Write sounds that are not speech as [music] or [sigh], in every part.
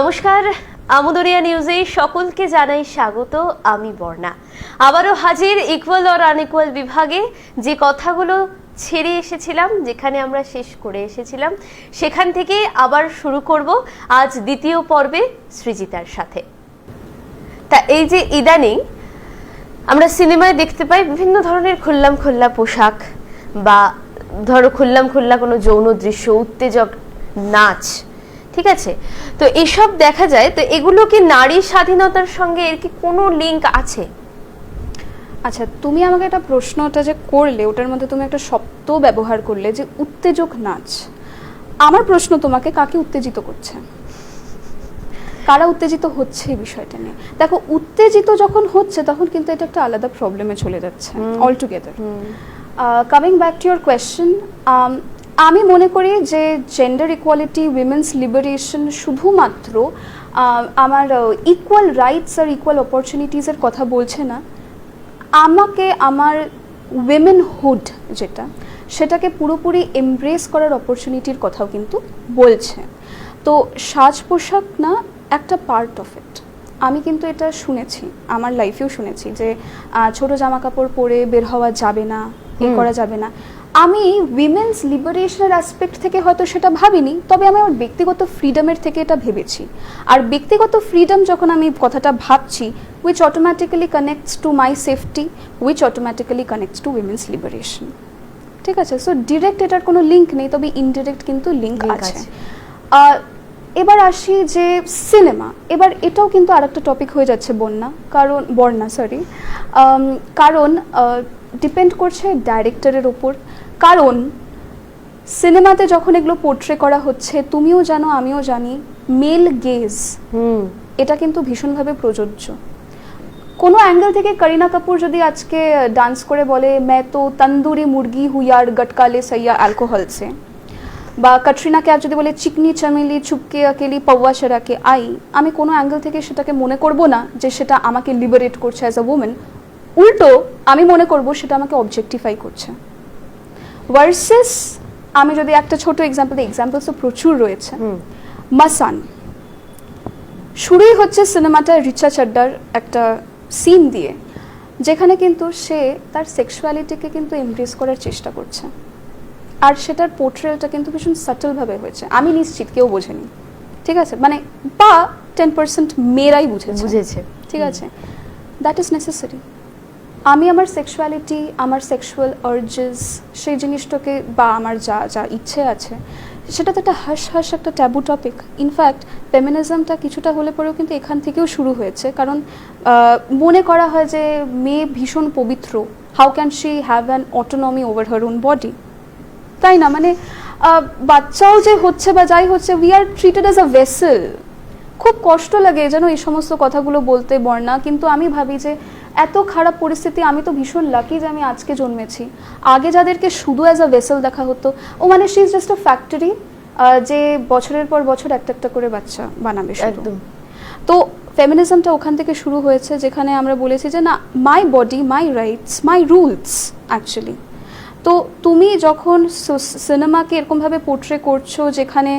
নমস্কার, আমদরিয়া নিউজে সকলকে জানাই স্বাগত, আমি বর্ণা। আবারও হাজির ইকুয়াল অর আনইকুয়াল বিভাগে যে কথাগুলো ছেড়ে এসেছিলাম, যেখানে আমরা শেষ করে এসেছিলাম, সেখান থেকে আবার শুরু করব আজ দ্বিতীয় পর্বে সৃজিতার সাথে। তা এই যে ইদানিং আমরা সিনেমায় দেখতে পাই বিভিন্ন ধরনের খুল্লাম খুল্লা পোশাক বা ধরো খুল্লাম খুল্লা কোনো যৌন দৃশ্য, উত্তেজক নাচ ঠিক আছে? তো এসব দেখা যায় তো এগুলো কি নারী স্বাধীনতার সঙ্গে এর কি কোনো লিঙ্ক আছে? আচ্ছা তুমি আমাকে একটা প্রশ্নটা যে করলে ওটার মধ্যে তুমি একটা শব্দ ব্যবহার করলে যে উত্তেজক নাচ। আমার প্রশ্ন তোমাকে কাকে উত্তেজিত করছে? কারা উত্তেজিত হচ্ছে এই বিষয়টা নিয়ে? দেখো উত্তেজিত যখন হচ্ছে তখন কিন্তু এটা একটা আলাদা প্রবলেমে চলে যাচ্ছে all together coming back to your question আমি মনে করি যে জেন্ডার ইকুয়ালিটি উইমেন্স লিবারেশন শুধুমাত্র আমার ইকুয়াল রাইটস আর ইকুয়াল অপরচুনিটিসের কথা বলছে না। আমাকে আমার উইমেনহুড যেটা সেটাকে পুরোপুরি এমব্রেস করার অপরচুনিটির কথাও কিন্তু বলছে। তো সাজ পোশাক না একটা পার্ট অফ ইট আমি কিন্তু এটা শুনেছি আমার লাইফেও শুনেছি যে ছোট জামা কাপড় পরে বের হওয়া যাবে না এ করা যাবে না। আমি উইমেন্স লিবারেশনের অ্যাসপেক্ট থেকে হয়তো সেটা ভাবিনি তবে আমি আমার ব্যক্তিগত ফ্রিডমের থেকে এটা ভেবেছি। আর ব্যক্তিগত ফ্রিডম যখন আমি কথাটা ভাবছি which automatically connects to my safety which automatically connects to women's liberation ঠিক আছে? সো ডিরেক্ট এটার কোনো লিঙ্ক নেই তবে ইনডিরেক্ট কিন্তু লিঙ্ক আছে। এবার আসি যে সিনেমা এবার এটাও কিন্তু আরেকটা টপিক হয়ে যাচ্ছে বন্যা কারণ বর্ণা সরি কারণ ডিপেন্ড করছে ডাইরেক্টরের ওপর কারণ সিনেমাতে যখন এগুলো পোর্ট্রে করা হচ্ছে তুমিও জানো আমিও জানি মেল গেজ হুম। এটা কিন্তু ভীষণভাবে প্রযোজ্য। কোনো অ্যাঙ্গেল থেকে করিনা কাপুর যদি আজকে ডান্স করে বলে मैं তো তন্দুরি মুরগি হুইয়ার গটকালে সৈয়া অ্যালকোহল সে বা ক্যাটরিনা ক্যাফ যদি বলে চিকনি চামেলি চুপকে আকেলি পৌয়া সেরাকে আই আমি কোনো অ্যাঙ্গেল থেকে সেটাকে মনে করব না যে সেটা আমাকে লিবারেট করছে অ্যাজ আ উমেন উল্টো আমি মনে করব সেটা আমাকে অবজেক্টিফাই করছে। ভার্সেস আমি যদি একটা ছোট এক্সাম্পল দিই এক্সাম্পলস তো প্রচুর রয়েছে। মাসান। শুরুই হচ্ছে সিনেমাটা রিচা চাড্ডার একটা সিন দিয়ে যেখানে কিন্তু সে তার সেক্সুয়ালিটিকে কিন্তু এমব্রেস করার চেষ্টা করছে। আর সেটার পোর্ট্রেলটা কিন্তু ভীষণ সাটলভাবে হয়েছে। আমি নিশ্চিত কেউ বোঝেনি। ঠিক আছে? মানে বা টেন পার্সেন্ট মেয়েরাই বুঝেছে। বুঝেছে। ঠিক আছে? দ্যাট ইজ নেসেসারি আমি আমার সেক্সুয়ালিটি আমার সেক্সুয়াল আর্জেস সেই জিনিসটাকে বা আমার যা যা ইচ্ছে আছে, সেটা তো একটা হাস হাস একটা ট্যাবু টপিক ইনফ্যাক্ট ফেমিনিজমটা কিছুটা হলে পরেও কিন্তু এখান থেকেও শুরু হয়েছে। কারণ মনে করা হয় যে মেয়ে ভীষণ পবিত্র। How can she have an autonomy over her own body তাই না? মানে বাচ্চাও যে হচ্ছে বা যাই হচ্ছে we are treated as a vessel খুব কষ্ট লাগে যেন এই সমস্ত কথাগুলো বলতে বর্ণা, কিন্তু আমি ভাবি যে এত খারাপ পরিস্থিতি আমি তো ভীষণ লাকি যে আমি আজকে জন্মেছি। আগে যাদেরকে শুধু অ্যাজ আ ভেসেল দেখা হতো ও মানে she is just a factory যে বছরের পর বছর একটা একটা করে বাচ্চা বানাবে একদম। তো ফেমিনিজমটা ওখান থেকে শুরু হয়েছে যেখানে আমরা বলেছি যে না my body my rights my rules actually তো তুমি যখন সিনেমাকে এরকমভাবে পোর্ট্রে করছ যেখানে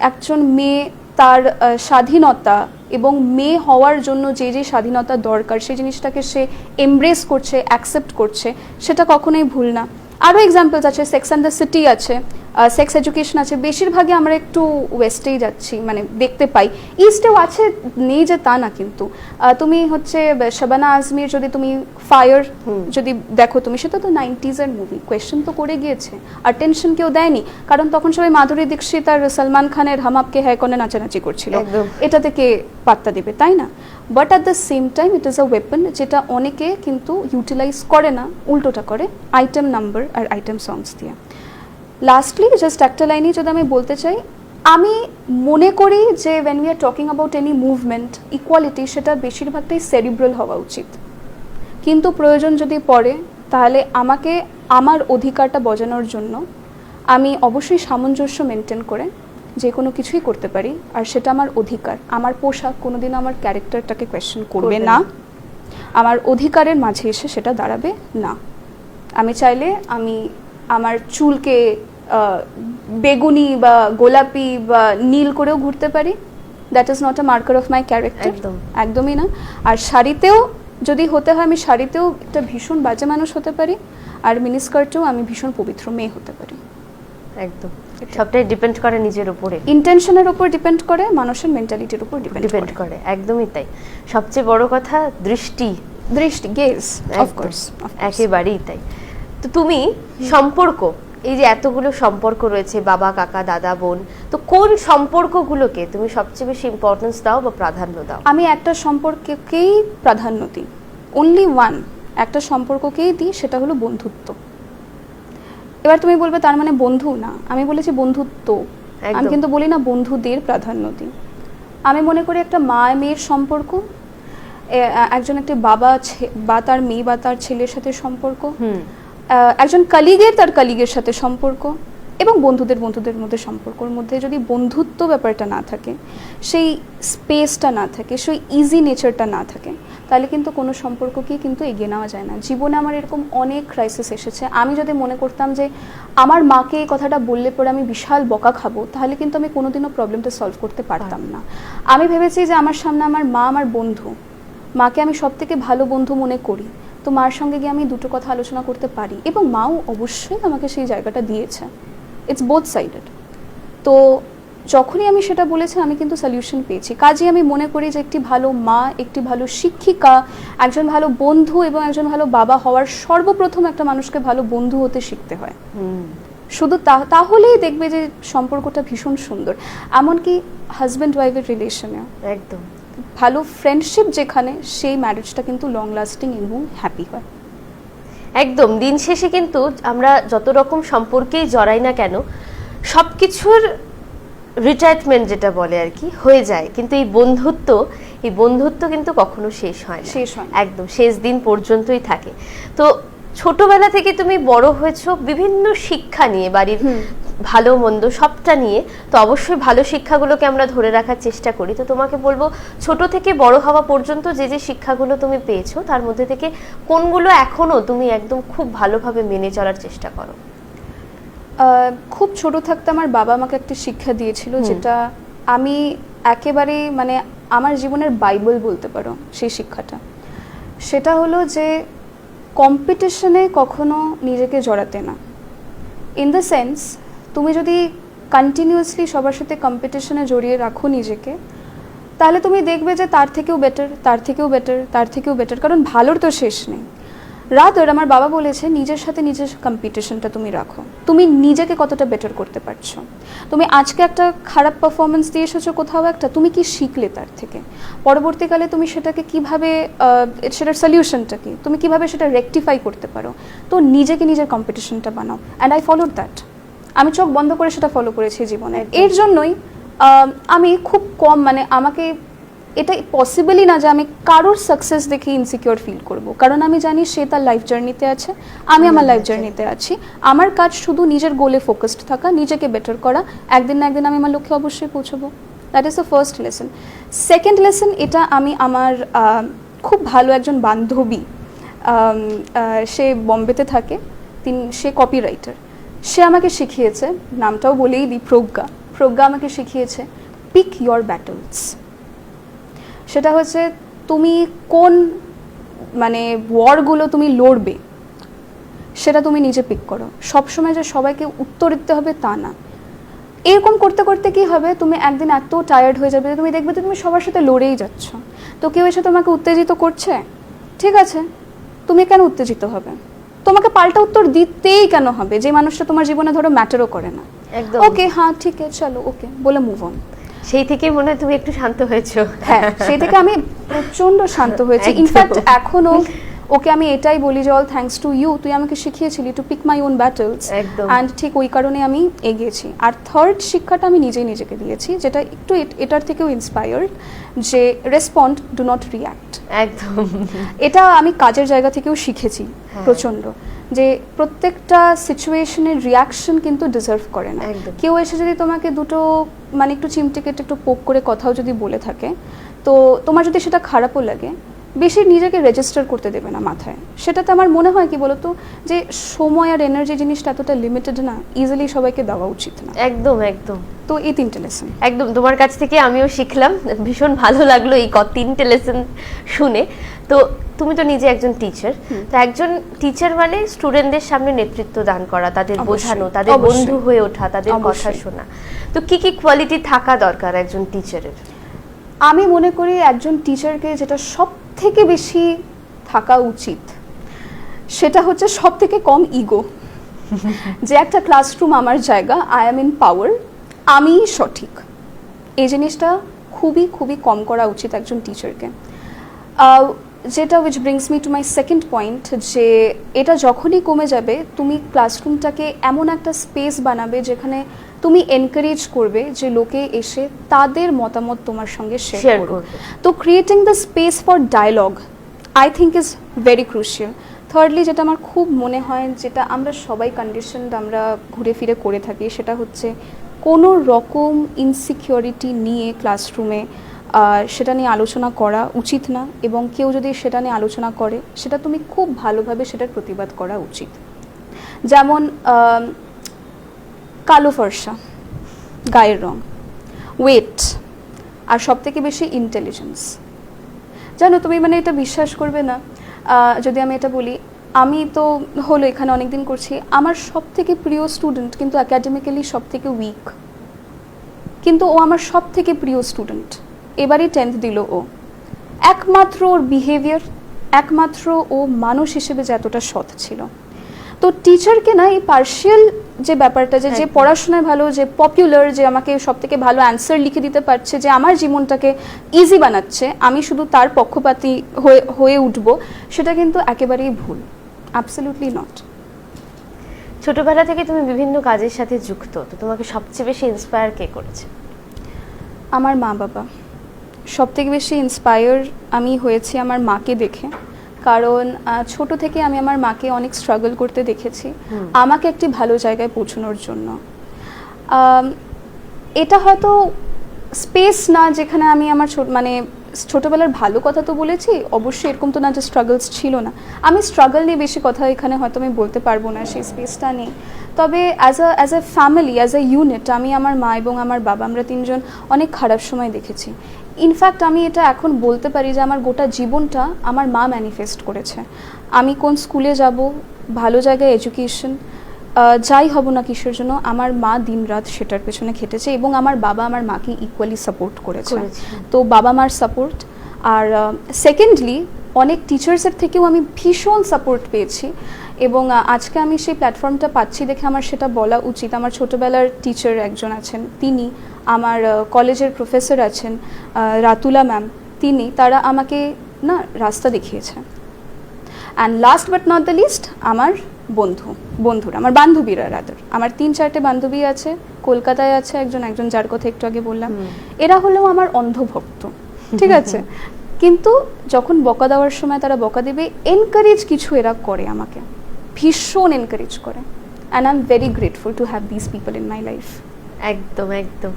একজন মেয়ে তার স্বাধীনতা এবং মেয়ে হওয়ার জন্য যে যে স্বাধীনতা দরকার, সেই জিনিসটাকে সে এমব্রেস করছে অ্যাকসেপ্ট করছে, সেটা কখনোই ভুল না। আরও এক্সাম্পলস আছে সেক্স অ্যান্ড দ্য সিটি আছে। সেক্স এডুকেশন আছে বেশিরভাগই আমরা একটু ওয়েস্টেই যাচ্ছি মানে দেখতে পাই। ইস্টেও আছে নেই যে তা না কিন্তু। তুমি হচ্ছে শাবানা আজমির যদি তুমি ফায়ার যদি দেখো তুমি সেটা তো নাইনটিজের মুভি কোয়েশ্চেন তো করে গিয়েছে আর টেনশন কেউ দেয়নি। কারণ তখন সবাই মাধুরী দীক্ষিত আর সলমান খানের হামাপকে হ্যায় কনে নাচানাচি করছিল। এটাতে কে পাত্তা দেবে তাই না? But at the same time it is a weapon যেটা অনেকে কিন্তু ইউটিলাইজ করে না উল্টোটা করে আইটেম নাম্বার আর আইটেম সংস দিয়ে। লাস্টলি জাস্ট একটা লাইনই যদি আমি বলতে চাই আমি মনে করি যে when we are talking about any movement equality সেটা বেশিরভাগটাই সেরিব্রাল হওয়া উচিত। কিন্তু প্রয়োজন যদি পড়ে তাহলে আমাকে আমার অধিকারটা বজানোর জন্য আমি অবশ্যই সামঞ্জস্য মেনটেন করে যে কোনো কিছুই করতে পারি আর সেটা আমার অধিকার। আমার পোশাক কোনোদিন আমার ক্যারেক্টারটাকে কোয়েশ্চেন করবে না। আমার অধিকারের মাঝে এসে সেটা দাঁড়াবে না। আমি চাইলে আমি আমার চুলকে বেগুনি বা গোলাপি বা নীল করেও ঘুরতে পারি। That is not a marker of my character একদম। একদমই না। আর শাড়িতেও যদি হতে হয় আমি শাড়িতেও একটা ভীষণ বাজে মানুষ হতে পারি। আর মিনিস্কার্টেও আমি ভীষণ পবিত্র মেয়ে হতে পারি। একদম। সবটাই ডিপেন্ড করে নিজের উপরে। ইন্টেনশনের উপর ডিপেন্ড করে মানুষের মেন্টালিটির উপর ডিপেন্ড করে। একদমই তাই। সবচেয়ে বড় কথা দৃষ্টি। দৃষ্টি গেজ। অফকোর্স একেবারেই তাই। তো তুমি সম্পর্ক এই যে এতগুলো সম্পর্ক রয়েছে বাবা কাকা দাদা বোন তো কোন সম্পর্কগুলোকে তুমি সবচেয়ে বেশি ইম্পর্টেন্স দাও বা প্রাধান্য দাও? আমি একটা সম্পর্ককেই প্রাধান্য দিই। অনলি ওয়ান একটা সম্পর্ককেই দিই সেটা হলো বন্ধুত্ব। এবার তুমি বলবে তার মানে বন্ধু না আমি বলেছি বন্ধুত্ব। আমি কিন্তু বলি না বন্ধুদের প্রাধান্য দিই। আমি মনে করি একটা মা মেয়ের সম্পর্ক একজন একটি বাবা বা তার মেয়ে বা তার ছেলের সাথে সম্পর্ক। একজন কালিগের তার কালিগের সাথে সম্পর্ক এবং বন্ধুদের বন্ধুদের মধ্যে সম্পর্কর মধ্যে যদি বন্ধুত্ব ব্যাপারটা না থাকে, সেই স্পেসটা না থাকে, সেই ইজি নেচারটা না থাকে, তাহলে কিন্তু কোনো সম্পর্ককেই কিন্তু এগিয়ে নেওয়া যায় না। জীবনে আমার এরকম অনেক ক্রাইসিস এসেছে। আমি যদি মনে করতাম যে আমার মাকে এই কথাটা বললে পরে আমি বিশাল বকা খাব, তাহলে কিন্তু আমি কোনোদিনও প্রবলেমটা সলভ করতে পারতাম না। আমি ভেবেছি যে আমার সামনে আমার মা, আমার বন্ধু, মাকে আমি সব থেকে ভালো বন্ধু মনে করি। তো মার সঙ্গে গিয়ে আমি দুটো কথা আলোচনা করতে পারি। এবং মাও অবশ্যই আমাকে সেই জায়গাটা দিয়েছে। ইটস বোথ সাইডেড তো যখনই আমি সেটা বলেছি আমি কিন্তু সলিউশন পেয়েছি। কাজে আমি মনে করি যে একটি ভালো মা একটি ভালো শিক্ষিকা একজন ভালো বন্ধু এবং একজন ভালো বাবা হওয়ার সর্বপ্রথম একটা মানুষকে ভালো বন্ধু হতে শিখতে হয়। শুধু তা- তাহলেই দেখবে যে সম্পর্কটা ভীষণ সুন্দর। এমনকি হাজব্যান্ড ওয়াইফের রিলেশনে একদম। ভালো ফ্রেন্ডশিপ যেখানে সেই ম্যারেজটা কিন্তু লং লাস্টিং এবং হ্যাপি হয়। একদম দিন শেষে কিন্তু আমরা যত রকম সম্পর্কেই জড়াই না কেন সব কিছুর রিটায়ারমেন্ট যেটা বলে আর কি হয়ে যায়। কিন্তু এই বন্ধুত্ব এই বন্ধুত্ব কিন্তু কখনো শেষ হয় না। শেষ হয় একদম শেষ দিন পর্যন্তই থাকে। তো ছোটবেলা থেকে তুমি বড় হয়েছো বিভিন্ন শিক্ষা নিয়ে বাড়ির। ভালো মন্দ সবটা নিয়ে তো অবশ্যই ভালো শিক্ষাগুলোকে আমরা ধরে রাখার চেষ্টা করি। তো তোমাকে বলব ছোট থেকে বড় হওয়া পর্যন্ত যে যে শিক্ষাগুলো তুমি পেয়েছ তার মধ্যে থেকে কোনগুলো এখনও তুমি একদম খুব ভালোভাবে মেনে চলার চেষ্টা করো? খুব ছোট থাকতে আমার বাবা আমাকে একটা শিক্ষা দিয়েছিল যেটা আমি একেবারে মানে আমার জীবনের বাইবেল বলতে পারো সেই শিক্ষাটা। সেটা হলো যে কম্পিটিশনে কখনো নিজেকে জড়াতে না। ইন দ্য সেন্স তুমি যদি কন্টিনিউয়াসলি সবার সাথে কম্পিটিশনে জড়িয়ে রাখো নিজেকে, তাহলে তুমি দেখবে যে তার থেকেও বেটার তার থেকেও বেটার তার থেকেও বেটার কারণ ভালোর তো শেষ নেই। রাদার আমার বাবা বলেছে, নিজের সাথে নিজের কম্পিটিশনটা তুমি রাখো। তুমি নিজেকে কতটা বেটার করতে পারছ? তুমি আজকে একটা খারাপ পারফরমেন্স দিয়ে এসেছ কোথাও একটা, তুমি কি শিখলে তার থেকে? পরবর্তীকালে তুমি সেটাকে কীভাবে সেটার সলিউশনটা কি? তুমি কীভাবে সেটা রেকটিফাই করতে পারো? তো নিজেকে নিজের কম্পিটিশনটা বানাও। অ্যান্ড আই ফলোড দ্যাট আমি চোখ বন্ধ করে সেটা ফলো করেছি জীবনে। এর জন্যই আমি খুব কম মানে আমাকে এটা পসিবলই না যে আমি কারোর সাকসেস দেখে ইনসিকিউর ফিল করব। কারণ আমি জানি সে তার লাইফ জার্নিতে আছে আমি আমার লাইফ জার্নিতে আছি। আমার কাজ শুধু নিজের গোলে ফোকাসড থাকা নিজেকে বেটার করা একদিন না একদিন আমি আমার লক্ষ্যে অবশ্যই পৌঁছবো। That is the first lesson second lesson এটা আমি আমার খুব ভালো একজন বান্ধবী সে বম্বেতে থাকে তিনি সে কপি রাইটার সে আমাকে শিখিয়েছে, নামটাও বলেই দিই, প্রজ্ঞা। প্রজ্ঞা আমাকে শিখিয়েছে পিক ইয়োর ব্যাটলস সেটা হচ্ছে, তুমি কোন মানে ওয়ারগুলো তুমি লড়বে, সেটা তুমি নিজে পিক করো। সবসময় যে সবাইকে উত্তর দিতে হবে তা না। এরকম করতে করতে কি হবে, তুমি একদিন এত টায়ার্ড হয়ে যাবে তুমি দেখবে তুমি সবার সাথে লড়েই যাচ্ছ। তো কেউ এসে তোমাকে উত্তেজিত করছে? ঠিক আছে, তুমি কেন উত্তেজিত হবে? তোমাকে পাল্টা উত্তর দিতেই কেন হবে? যে মানুষটা তোমার জীবনে ধরো ম্যাটারও করে না। একদম। ওকে হ্যাঁ ঠিক আছে চলো ওকে বলে মুভ অন সেই থেকে মনে হয় তুমি একটু শান্ত হয়েছো। হ্যাঁ সেই থেকে আমি প্রচণ্ড শান্ত হয়েছি। ইনফ্যাক্ট এখনও ওকে আমি এটাই বলি যে অল থ্যাঙ্কস টু ইউ তুই আমাকে শিখিয়েছিলি to pick my own battles and ঠিক ওই কারণে আমি এগিয়েছি। আর থার্ড শিক্ষাটা আমি নিজেই নিজেকে দিয়েছি যেটা একটু এটার থেকেও ইন্সপায়ার্ড যে রেসপন্ড ডু নট রিয়্যাক্ট একদম। এটা আমি কাজের জায়গা থেকেও শিখেছি হ্যাঁ। প্রচণ্ড যে প্রত্যেকটা সিচুয়েশনের রিয়াকশন কিন্তু ডিজার্ভ করে না। কেউ এসে যদি তোমাকে দুটো মানে একটু চিমটে কেটে একটু পোক করে কথাও যদি বলে থাকে তো তোমার যদি সেটা খারাপও লাগে বেশি নিজেকে রেজিস্টার করতে দেবে না মাথায়। সেটাতে আমার মনে হয় কি বলতো? যে সময় আর এনার্জি জিনিসটা এতটা লিমিটেড না ইজিলি সবাইকে দেওয়া উচিত না। একদম একদম। তো এই তিনটে লেসন একদম তোমার কাছ থেকে আমিও শিখলাম। ভীষণ ভালো লাগল এই তিনটে লেসন শুনে। তো তুমি তো নিজে একজন টিচার তো একজন টিচার মানে স্টুডেন্টদের সামনে নেতৃত্ব দান করা তাদের বোঝানো তাদের বন্ধু হয়ে ওঠা তাদের কথা শোনা। তো কি কি কোয়ালিটি থাকা দরকার একজন টিচারের আমি মনে করি একজন টিচারকে যেটা সব থেকে বেশি থাকা উচিত, সেটা হচ্ছে সব থেকে কম ইগো যে একটা ক্লাসরুম আমার জায়গা আই এম ইন পাওয়ার আমিই সঠিক। এই জিনিসটা খুবই খুবই কম করা উচিত একজন টিচারকে যেটা which brings me to my second point যে এটা যখনই কমে যাবে, তুমি ক্লাসরুমটাকে এমন একটা স্পেস বানাবে যেখানে তুমি এনকারেজ করবে যে লোকে এসে তাদের মতামত তোমার সঙ্গে শেয়ার করবে। তো creating the space for dialogue I think is very crucial thirdly যেটা আমার খুব মনে হয় যেটা আমরা সবাই কন্ডিশন আমরা ঘুরে ফিরে করে থাকি সেটা হচ্ছে কোনো রকম ইনসিকিউরিটি নিয়ে ক্লাসরুমে সেটা নিয়ে আলোচনা করা উচিত না এবং কেউ যদি সেটা নিয়ে আলোচনা করে সেটা তুমি খুব ভালোভাবে সেটার প্রতিবাদ করা উচিত। যেমন কালো ফর্সা, গায়ের রং ওয়েট আর সব থেকে বেশি ইন্টেলিজেন্স জানো, তুমি মানে এটা বিশ্বাস করবে না। যদি আমি এটা বলি, আমি তো হলো এখানে অনেকদিন করছি, আমার সব থেকে প্রিয় স্টুডেন্ট কিন্তু একাডেমিক্যালি সব থেকে উইক কিন্তু ও আমার সব থেকে প্রিয় স্টুডেন্ট এবারই টেন্থ দিল ও। একমাত্র ওর বিহেভিয়ার একমাত্র ও মানুষ হিসেবে যে এতটা সৎ ছিল। তো টিচারকে না এই পার্শিয়াল যে ব্যাপারটা যে যে পড়াশোনায় ভালো যে পপুলার যে আমাকে সব থেকে ভালো অ্যান্সার লিখে দিতে পারছে যে আমার জীবনটাকে ইজি বানাচ্ছে আমি শুধু তার পক্ষপাতি হয়ে হয়ে উঠব সেটা কিন্তু একেবারেই ভুল। অ্যাবসলিউটলি নট ছোটবেলা থেকে তুমি বিভিন্ন কাজের সাথে যুক্ত তো তোমাকে সবচেয়ে বেশি ইন্সপায়ার কে করেছে? আমার মা বাবা সব থেকে বেশি ইন্সপায়ার আমি হয়েছি আমার মাকে দেখে। কারণ ছোট থেকে আমি আমার মাকে অনেক স্ট্রাগল করতে দেখেছি। আমাকে একটি ভালো জায়গায় পৌঁছানোর জন্য। এটা হয়তো স্পেস না যেখানে আমি আমার ছোট মানে ছোটবেলার ভালো কথা তো বলেছি অবশ্যই এরকম তো না যে স্ট্রাগলস ছিল না। আমি স্ট্রাগল নিয়ে বেশি কথা এখানে হয়তো আমি বলতে পারব না সেই স্পেসটা নেই তবে as a as a family as a unit আমি আমার মা এবং আমার বাবা আমরা তিনজন অনেক খারাপ সময় দেখেছি। ইনফ্যাক্ট আমি এটা এখন বলতে পারি যে আমার গোটা জীবনটা আমার মা ম্যানিফেস্ট করেছে। আমি কোন স্কুলে যাব ভালো জায়গায় এডুকেশন যাই হব না কিসের জন্য আমার মা দিনরাত সেটার পেছনে খেটেছে এবং আমার বাবা আমার মাকে ইকুয়ালি সাপোর্ট করেছে। করেছে। তো বাবা মার সাপোর্ট আর সেকেন্ডলি অনেক টিচার্সের থেকেও আমি ভীষণ সাপোর্ট পেয়েছি। এবং আজকে আমি সেই প্ল্যাটফর্মটা পাচ্ছি দেখে আমার সেটা বলা উচিত। আমার ছোটবেলার টিচার একজন আছেন তিনি আমার কলেজের প্রফেসর আছেন রাতুলা ম্যাম তিনি তারা আমাকে না রাস্তা দেখিয়েছে। And last but not the least আমার বন্ধু বন্ধুরা আমার বান্ধবীরা রাদার আমার তিন চারটে বান্ধবী আছে কলকাতায় আছে একজন একজন যার কথা একটু আগে বললাম। এরা হলেও আমার অন্ধভক্ত ঠিক আছে? [laughs] কিন্তু যখন বকা দেওয়ার সময় তারা বকা দেবে এনকারেজ কিছু এরা করে আমাকে। ভীষণ এনকারেজ করে। And I am very grateful to have this people in my life একদম একদম।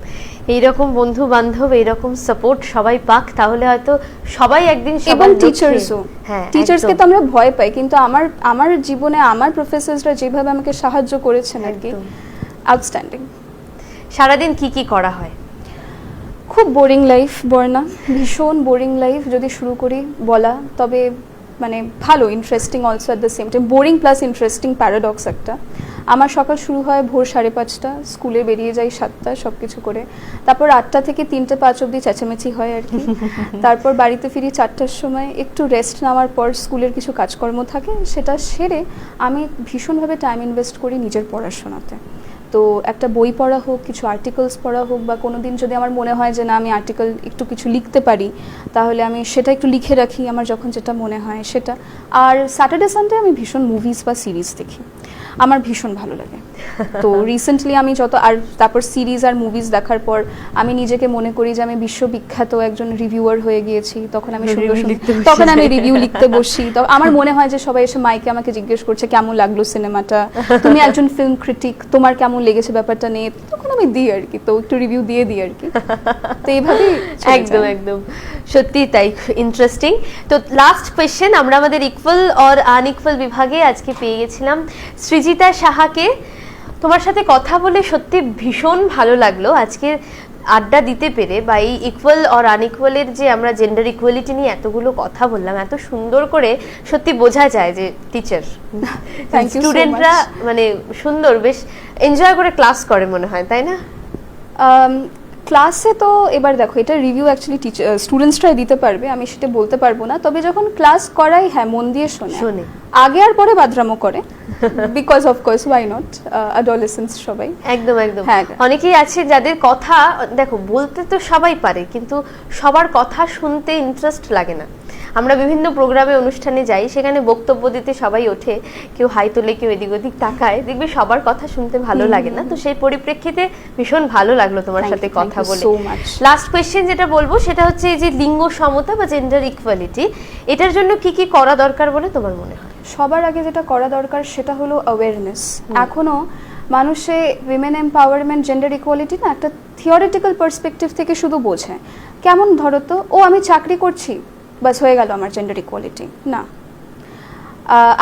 এইরকম বন্ধু বান্ধব এইরকম সাপোর্ট সবাই পাক তাহলে হয়তো সবাই একদিন এবং টিচার্সও হ্যাঁ টিচার্সকে তো আমরা ভয় পাই কিন্তু আমার আমার জীবনে আমার প্রফেসরসরা যেভাবে আমাকে সাহায্য করেছেন আর কি। আউটস্ট্যান্ডিং সারাদিন কি কি করা হয়? খুব বোরিং লাইফ বর্ণা। ভীষণ বোরিং লাইফ যদি শুরু করি বলা তবে মানে ভালো interesting also at the same time boring plus interesting paradox একটা। আমার সকাল শুরু হয় ভোর সাড়ে পাঁচটা স্কুলে বেরিয়ে যাই সাতটা সব কিছু করে। তারপর আটটা থেকে তিনটে পাঁচ অবধি চেঁচামেচি হয় আর কি। [laughs] তারপর বাড়িতে ফিরি চারটার সময় একটু রেস্ট নেওয়ার পর স্কুলের কিছু কাজকর্ম থাকে সেটা সেরে আমি ভীষণভাবে টাইম ইনভেস্ট করি নিজের পড়াশোনাতে। তো একটা বই পড়া হোক, কিছু আর্টিকেলস পড়া হোক বা কোনো দিন যদি আমার মনে হয় যে না, আমি আর্টিকেল একটু কিছু লিখতে পারি, তাহলে আমি সেটা একটু লিখে রাখি আমার যখন যেটা মনে হয় সেটা। আর স্যাটারডে সানডে আমি ভীষণ মুভিজ বা সিরিজ দেখি। আমার ভীষণ ভালো লাগে। তো [laughs] রিসেন্টলি আমি যত আর তারপর সিরিজ আর মুভিজ দেখার পর আমি নিজেকে মনে করি যে আমি বিশ্ববিখ্যাত একজন রিভিউয়ার হয়ে গিয়েছি। তখন আমি সুন্দর তখন আমি রিভিউ লিখতে [laughs] বসি। তো আমার মনে হয় যে সবাই এসে মাইকে আমাকে জিজ্ঞেস করছে কেমন লাগল সিনেমাটা তুমি একজন ফিল্ম ক্রিটিক তোমার কেমন লেগেছে ব্যাপারটা নিয়ে? তখন আমি দিই আর কি তো একটু রিভিউ দিয়ে দিই আর কি। তো এইভাবেই [laughs] একদম একদম। সত্যি তাই ইন্টারেস্টিং তো লাস্ট কোয়েশ্চেন আমরা আমাদের ইকুয়াল অর আনইকুয়াল বিভাগে আজকে পেয়ে গেছিলাম সৃজিতা সাহাকে তোমার সাথে কথা বলে সত্যি ভীষণ ভালো লাগল। আজকের আড্ডা দিতে পেরে বা এই ইকুয়াল অর আনইকুয়ালের যে আমরা জেন্ডার ইকুয়ালিটি নিয়ে এতগুলো কথা বললাম এত সুন্দর করে সত্যি বোঝা যায় যে টিচার স্টুডেন্টরা [laughs] মানে সুন্দর বেশ এনজয় করে ক্লাস করে মনে হয় তাই না? ক্লাসে তো এবার দেখো এটা রিভিউ অ্যাকচুয়ালি টিচার স্টুডেন্টসরাই দিতে পারবে আমি সেটা বলতে পারব না। তবে যখন ক্লাস করাই হ্যাঁ মন দিয়ে শোনে। শোনে। আগে আর পরে বাদরামো করে। Because of course why not adolescence সবাই। একদম একদম। হ্যাঁ। অনেকেই আছে যাদের কথা দেখো বলতে তো সবাই পারে কিন্তু সবার কথা শুনতে ইন্টারেস্ট লাগে না। আমরা বিভিন্ন প্রোগ্রামে অনুষ্ঠানে যাই সেখানে বক্তব্য দিতে সবাই ওঠে। কেউ হাই তোলে কেউ এদিক ওদিক তাকায়। দেখবে সবার কথা শুনতে ভালো লাগে না। তো সেই পরিপ্রেক্ষিতে ভীষণ ভালো লাগল তোমার সাথে কথা বলে। লাস্ট কোয়েশ্চেন যেটা বলব সেটা হচ্ছে এই যে লিঙ্গ সমতা বা জেন্ডার ইকুয়ালিটি এটার জন্য কি কি করা দরকার বলে তোমার মনে হয়? সবার আগে যেটা করা দরকার সেটা হলো অ্যাওয়ারনেস এখনও মানুষে উইমেন এম্পাওয়ারমেন্ট জেন্ডার ইকুয়ালিটি না একটা থিওরিটিক্যাল পার্সপেক্টিভ থেকে শুধু বোঝে। কেমন ধরো তো? ও আমি চাকরি করছি বাস হয়ে গেল আমার জেন্ডার ইকুয়ালিটি না।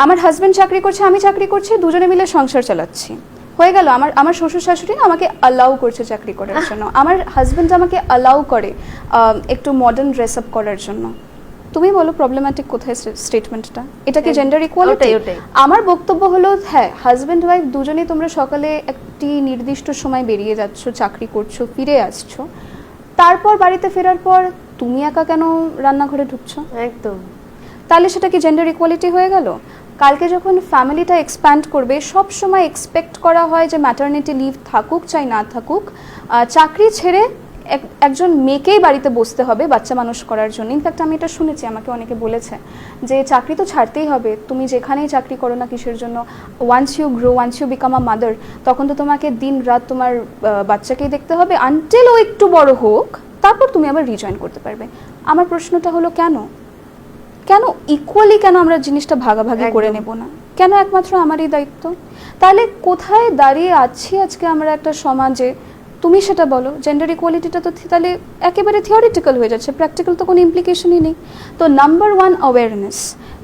আমার হাজব্যান্ড চাকরি করছে আমি চাকরি করছি দুজনে মিলে সংসার চালাচ্ছি। হয়ে গেল আমার আমার শ্বশুর শাশুড়ি না আমাকে অ্যালাউ করছে চাকরি করার জন্য। আমার হাজব্যান্ড আমাকে অ্যালাউ করে একটু মডার্ন ড্রেস আপ করার জন্য। তুমি বলো প্রবলেম্যাটিক কোথায় স্টেটমেন্টটা এটা কি জেন্ডার ইকুয়ালিটি। আমার বক্তব্য হলো হ্যাঁ হাজব্যান্ড ওয়াইফ দুজনেই তোমরা সকালে একটি নির্দিষ্ট সময় বেরিয়ে যাচ্ছ চাকরি করছ ফিরে আসছো। তারপর বাড়িতে ফেরার পর তুমি একা কেন রান্নাঘরে ঢুকছো? একদম। তাহলে সেটা কি জেন্ডার ইকুয়ালিটি হয়ে গেল? কালকে যখন ফ্যামিলিটা এক্সপ্যান্ড করবে সব সময় এক্সপেক্ট করা হয় যে ম্যাটারনিটি লিভ থাকুক চাই না থাকুক চাকরি ছেড়ে এক- একজন মেয়েকেই বাড়িতে বসতে হবে বাচ্চা মানুষ করার জন্য। ইনফ্যাক্ট আমি এটা শুনেছি আমাকে অনেকে বলেছে যে চাকরি তো ছাড়তেই হবে তুমি যেখানেই চাকরি করো না কিসের জন্য once you grow once you become a mother তখন তো তোমাকে দিন রাত তোমার বাচ্চাকেই দেখতে হবে আনটিল ও একটু বড় হোক। তারপর তুমি আবার রিজয়েন করতে পারবে। আমার প্রশ্নটা হলো কেন? কেন ইকুয়ালি কেন আমরা জিনিসটা ভাগাভাগি করে। নেব না? কেন একমাত্র আমারই দায়িত্ব? তাহলে কোথায় দাঁড়িয়ে আছি আজকে আমরা একটা সমাজে? তুমি সেটা বলো জেন্ডার ইকুয়ালিটিটা তো তাহলে একেবারে থিওরিটিক্যাল হয়ে যাচ্ছে প্র্যাকটিক্যাল তো কোনো ইমপ্লিকেশনই নেই। তো number one awareness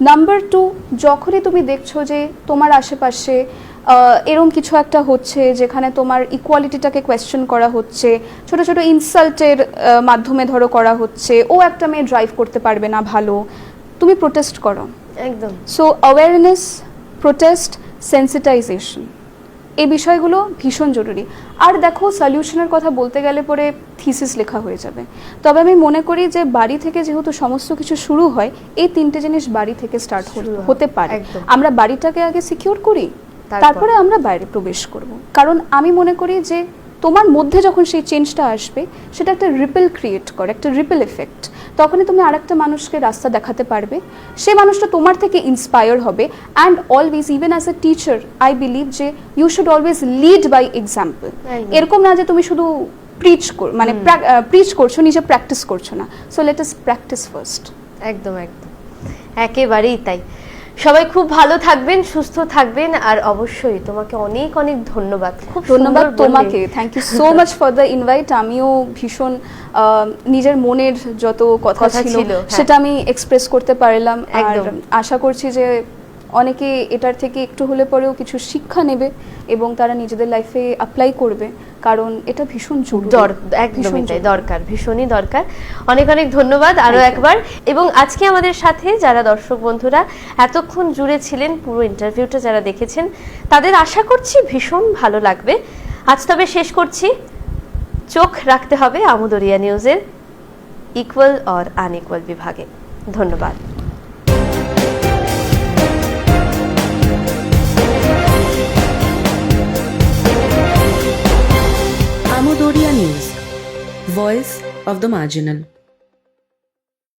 number two যখনই তুমি দেখছ যে তোমার আশেপাশে এরম কিছু একটা হচ্ছে যেখানে তোমার ইকুয়ালিটিটাকে কোয়েশ্চেন করা হচ্ছে ছোট ছোট ইনসাল্টের মাধ্যমে ধরো করা হচ্ছে ও একটা মেয়ে ড্রাইভ করতে পারবে না ভালো তুমি প্রোটেস্ট করো। একদম। সো অ্যাওয়ারনেস প্রোটেস্ট সেন্সিটাইজেশন এই বিষয়গুলো ভীষণ জরুরি। আর দেখো সলিউশনের কথা বলতে গেলে পরে থিসিস লেখা হয়ে যাবে। তবে আমি মনে করি যে বাড়ি থেকে যেহেতু সমস্ত কিছু শুরু হয় এই তিনটে জিনিস বাড়ি থেকে স্টার্ট হতে পারে। আমরা বাড়িটাকে আগে সিকিউর করি? তারপর? আমরা বাইরে প্রবেশ করব। কারণ আমি মনে করি যে তোমার মধ্যে যখন সেই চেঞ্জটা আসবে সেটা একটা রিপেল ক্রিয়েট করে একটা রিপেল এফেক্ট তখনই তুমি আরেকটা মানুষকে রাস্তা দেখাতে পারবে। সে মানুষটা তোমার থেকে ইন্সপায়ার হবে and always even as a teacher I believe যে you should always lead by example এরকম না যে তুমি শুধু প্রিচ কর মানে প্রিচ করছ নিজে প্র্যাকটিস করছ না। So let us practice first একদম একদম। একেবারেই তাই। সবাই খুব ভালো থাকবেন সুস্থ থাকবেন আর অবশ্যই তোমাকে অনেক অনেক ধন্যবাদ। খুব ধন্যবাদ তোমাকে। Thank you so much for the invite আমিও ভীষণ আহ, নিজের মনের যত কথা ছিল হ্যাঁ। সেটা আমি এক্সপ্রেস করতে পারলাম। আর। আশা করছি যে অনেকে এটার থেকে একটু হলে পরেও কিছু শিক্ষা নেবে এবং তারা নিজেদের লাইফে অ্যাপ্লাই করবে কারণ এটা ভীষণ জরুরি। একদমই তাই দরকার ভীষণই দরকার। অনেক অনেক ধন্যবাদ আরও একবার। এবং আজকে আমাদের সাথে যারা দর্শক বন্ধুরা এতক্ষণ জুড়ে ছিলেন পুরো ইন্টারভিউটা যারা দেখেছেন তাদের আশা করছি ভীষণ ভালো লাগবে। আজ তবে শেষ করছি। চোখ রাখতে হবে আমুদরিয়া নিউজের ইকুয়াল অর আনইকুয়াল বিভাগে। ধন্যবাদ। Amudoria News, voice of the marginal.